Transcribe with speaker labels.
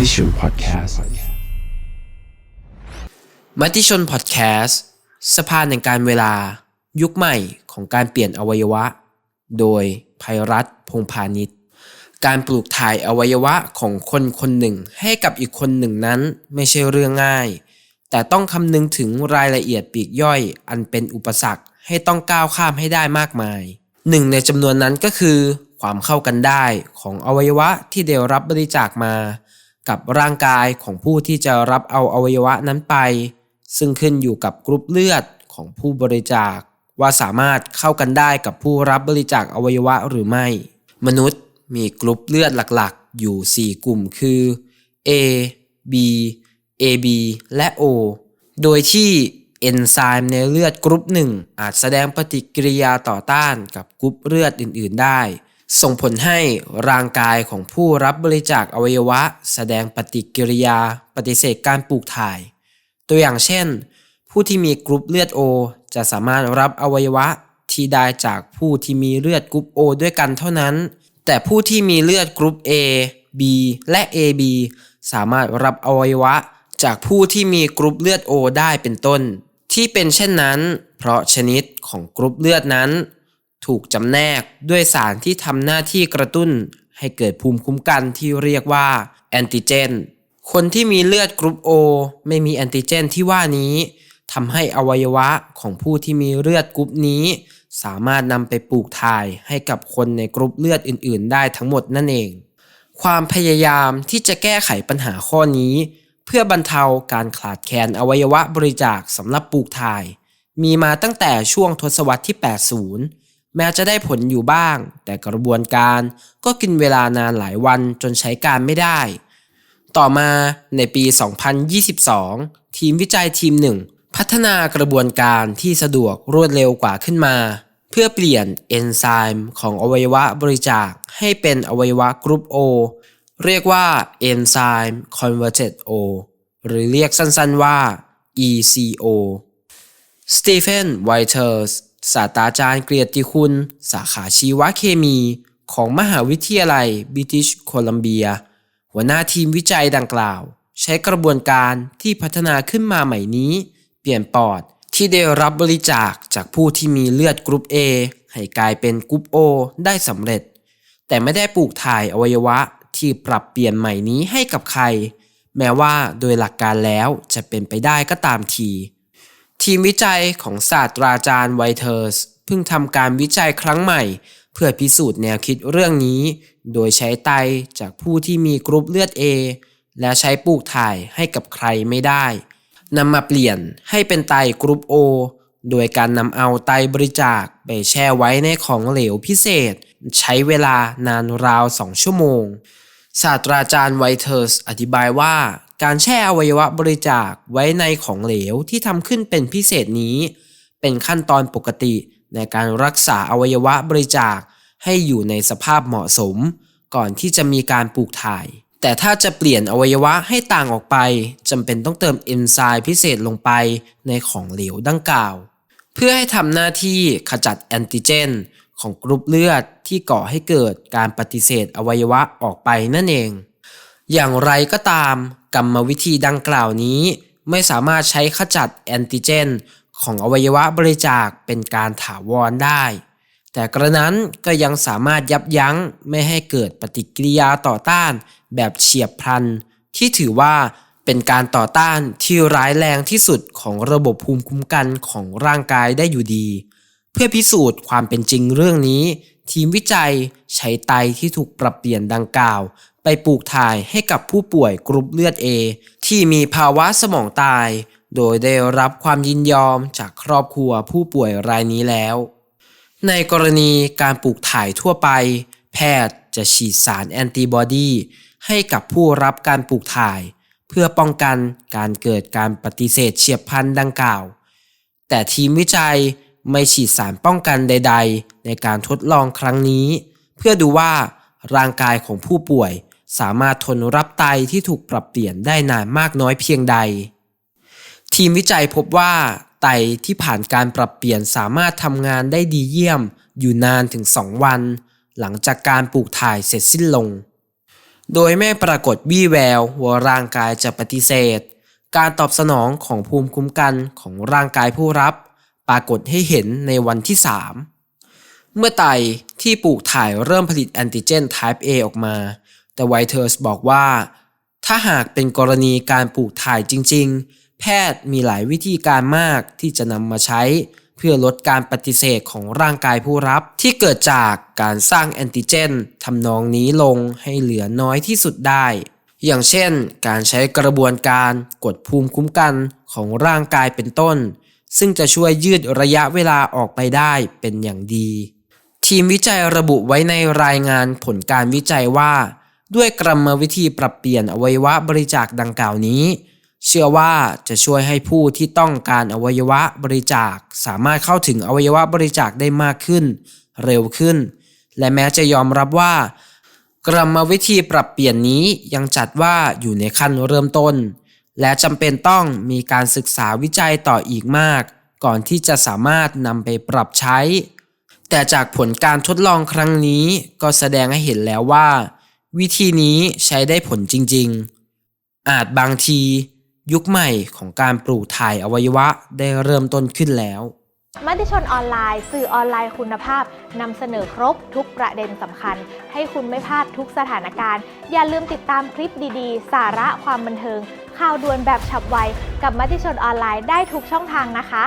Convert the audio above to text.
Speaker 1: มติชนพอดแคสต์
Speaker 2: มติชนพอดแคสต์สภานแห่งการเวลา ยุคใหม่ของการเปลี่ยนอวัยวะ โดยภัยรัฐพงพาณิชย์การปลูกถ่ายอวัยวะของคนคนหนึ่งให้กับอีกคนหนึ่งนั้นไม่ใช่เรื่องง่าย แต่ต้องคำนึงถึงรายละเอียดปีกย่อยอันเป็นอุปสรรคให้ต้องก้าวข้ามให้ได้มากมาย หนึ่งในจำนวนนั้นก็คือ ความเข้ากันได้ของอวัยวะที่ได้รับบริจาคมา กับร่างกายของผู้ที่จะรับเอาอวัยวะนั้นไป ซึ่งขึ้นอยู่กับกรุ๊ปเลือดของผู้บริจาค ว่าสามารถเข้ากันได้กับผู้รับบริจาคอวัยวะหรือไม่ มนุษย์มีกรุ๊ปเลือดหลักๆ อยู่ 4 กลุ่มคือ A B AB และ O โดยที่เอนไซม์ในเลือดกรุ๊ปหนึ่งอาจแสดงปฏิกิริยาต่อต้านกับกรุ๊ปเลือดอื่น ๆ ได้ ส่งผลให้ร่างกายของผู้รับบริจาคอวัยวะ แสดงปฏิกิริยา ปฏิเสธการปลูกถ่าย ตัวอย่างเช่น ผู้ที่มีกรุ๊ปเลือด O จะสามารถรับอวัยวะที่ได้จากผู้ที่มีเลือดกรุ๊ป O ด้วยกันเท่านั้น แต่ผู้ที่มีเลือดกรุ๊ป A B และ AB สามารถรับอวัยวะ จากผู้ที่มีกรุ๊ปเลือด O ได้เป็นต้น ที่เป็นเช่นนั้น เพราะชนิดของกรุ๊ปเลือดนั้น ถูกจำแนกด้วยสารที่ทำหน้าที่กระตุ้น ให้เกิดภูมิคุ้มกันที่เรียกว่าแอนติเจน คนที่มีเลือดกรุ๊ป O ไม่มีแอนติเจนที่ว่านี้ทำให้อวัยวะของผู้ที่มีเลือดกรุ๊ปนี้ สามารถนำไปปลูกถ่ายให้กับคนในกรุ๊ปเลือดอื่น ๆ ได้ทั้งหมดนั่นเอง ความพยายามที่จะแก้ไขปัญหาข้อนี้ เพื่อบรรเทาการขาดแคลนอวัยวะบริจาคสำหรับปลูกถ่าย มีมาตั้งแต่ช่วงทศวรรษที่ 80 แม้จะได้ผลอยู่บ้าง แต่กระบวนการก็กินเวลานานหลายวันจนใช้การไม่ได้ ต่อมาในปี 2022 ทีมวิจัยทีมหนึ่งพัฒนากระบวนการที่สะดวกรวดเร็วกว่าขึ้นมา เพื่อเปลี่ยนเอนไซม์ของอวัยวะบริจาคให้เป็นอวัยวะกรุ๊ป O เรียกว่า Enzyme Converted O หรือเรียกสั้นๆว่า ECO สตีเฟนไวเทอร์ส ศาสตราจารย์เกียรติคุณ สาขาชีวเคมี ของมหาวิทยาลัยบิทิชโคลัมเบีย หัวหน้าทีมวิจัยดังกล่าว ใช้กระบวนการที่พัฒนาขึ้นมาใหม่นี้ เปลี่ยนปอดที่ได้รับบริจาคจากผู้ที่มีเลือดกรุ๊ป A ให้กลายเป็นกรุ๊ป O ได้สำเร็จ แต่ไม่ได้ปลูกถ่ายอวัยวะที่ปรับเปลี่ยนใหม่นี้ให้กับใคร แม้ว่าโดยหลักการแล้วจะเป็นไปได้ก็ตามที ทีมวิจัยของศาสตราจารย์ไวเทอร์สเพิ่งทำการวิจัยครั้งใหม่ เพื่อพิสูจน์แนวคิดเรื่องนี้ โดยใช้ไตจากผู้ที่มีกรุ๊ปเลือด A และใช้ปลูกถ่ายให้กับใครไม่ได้นำมาเปลี่ยนให้เป็นไตกรุ๊ป O โดยการนำเอาไตบริจาคไปแช่ไว้ในของเหลวพิเศษ ใช้เวลานานราว 2 ชั่วโมง ศาสตราจารย์ไวเทอร์สอธิบายว่า การแช่อวัยวะบริจาคไว้ในของเหลวที่ทำขึ้นเป็นพิเศษนี้ เป็นขั้นตอนปกติในการรักษาอวัยวะบริจาคให้อยู่ในสภาพเหมาะสม ก่อนที่จะมีการปลูกถ่าย แต่ถ้าจะเปลี่ยนอวัยวะให้ต่างออกไปจำเป็นต้องเติมเอนไซม์พิเศษลงไปในของเหลวดังกล่าว เพื่อให้ทำหน้าที่ขจัดแอนติเจน ของกรุ๊ปเลือดที่ก่อให้เกิดการปฏิเสธอวัยวะออกไปนั่นเอง อย่างไรก็ตาม กรรมวิธีดังกล่าวนี้ ไม่สามารถใช้ขจัดแอนติเจน ของอวัยวะบริจาคเป็นการถาวรได้ แต่กระนั้นก็ยังสามารถยับยั้งไม่ให้เกิดปฏิกิริยาต่อต้านแบบเฉียบพลัน ที่ถือว่าเป็นการต่อต้านที่ร้ายแรงที่สุดของระบบภูมิคุ้มกันของร่างกายได้อยู่ดี เพื่อพิสูจน์ความเป็นจริงเรื่องนี้ ทีมวิจัยใช้ไตที่ถูกปรับเปลี่ยนดังกล่าว ไปปลูกถ่ายให้กับผู้ป่วยกรุ๊ปเลือด A ที่มีภาวะสมองตาย โดยได้รับความยินยอมจากครอบครัวผู้ป่วยรายนี้แล้ว ในกรณีการปลูกถ่ายทั่วไป แพทย์จะฉีดสารแอนติบอดีให้กับผู้รับการปลูกถ่าย เพื่อป้องกันการเกิดการปฏิเสธเฉียบพลันดังกล่าว แต่ทีมวิจัยไม่ฉีดสารป้องกันใด ๆ ในการทดลองครั้งนี้ เพื่อดูว่าร่างกายของผู้ป่วย สามารถทนรับไตที่ถูกปรับเปลี่ยนได้นานมากน้อยเพียงใด ทีมวิจัยพบว่าไตที่ผ่านการปรับเปลี่ยนสามารถทำงานได้ดีเยี่ยม อยู่นานถึง 2 วัน หลังจากการปลูกถ่ายเสร็จสิ้นลง โดยไม่ปรากฏวี่แววว่าร่างกายจะปฏิเสธ การตอบสนองของภูมิคุ้มกันของร่างกายผู้รับ ปรากฏให้เห็นในวันที่ 3 เมื่อไตที่ปลูกถ่ายเริ่มผลิตแอนติเจน Type A ออกมา แต่ไวเทอร์สบอกว่า ถ้าหากเป็นกรณีการปลูกถ่ายจริง ๆ แพทย์มีหลายวิธีการมากที่จะนำมาใช้ เพื่อลดการปฏิเสธของร่างกายผู้รับ ที่เกิดจากการสร้างแอนติเจนทำนองนี้ลงให้เหลือน้อยที่สุดได้ อย่างเช่น การใช้กระบวนการกดภูมิคุ้มกันของร่างกายเป็นต้น ซึ่งจะช่วยยืดระยะเวลาออกไปได้เป็นอย่างดี ทีมวิจัยระบุไว้ในรายงานผลการวิจัยว่า ด้วยกรรมวิธีปรับเปลี่ยนอวัยวะบริจาคดังกล่าวนี้ เชื่อว่าจะช่วยให้ผู้ที่ต้องการอวัยวะบริจาค สามารถเข้าถึงอวัยวะบริจาคได้มากขึ้น เร็วขึ้น และแม้จะยอมรับว่า กรรมวิธีปรับเปลี่ยนนี้ยังจัดว่าอยู่ในขั้นเริ่มต้น และจำเป็นต้องมีการศึกษาวิจัยต่ออีกมาก ก่อนที่จะสามารถนำไปปรับใช้ แต่จากผลการทดลองครั้งนี้ก็แสดงให้เห็นแล้วว่า วิธีนี้ใช้ได้ผลจริง ๆ อาจบางที ยุคใหม่ของการปลูกถ่ายอวัยวะได้เริ่มต้นขึ้นแล้ว
Speaker 1: มติชนออนไลน์ สื่อออนไลน์คุณภาพนำเสนอครบทุกประเด็นสำคัญ ให้คุณไม่พลาดทุกสถานการณ์ อย่าลืมติดตามคลิปดีๆ สาระความบันเทิง ข่าวด่วนแบบฉับไว กับมติชนออนไลน์ได้ทุกช่องทางนะคะ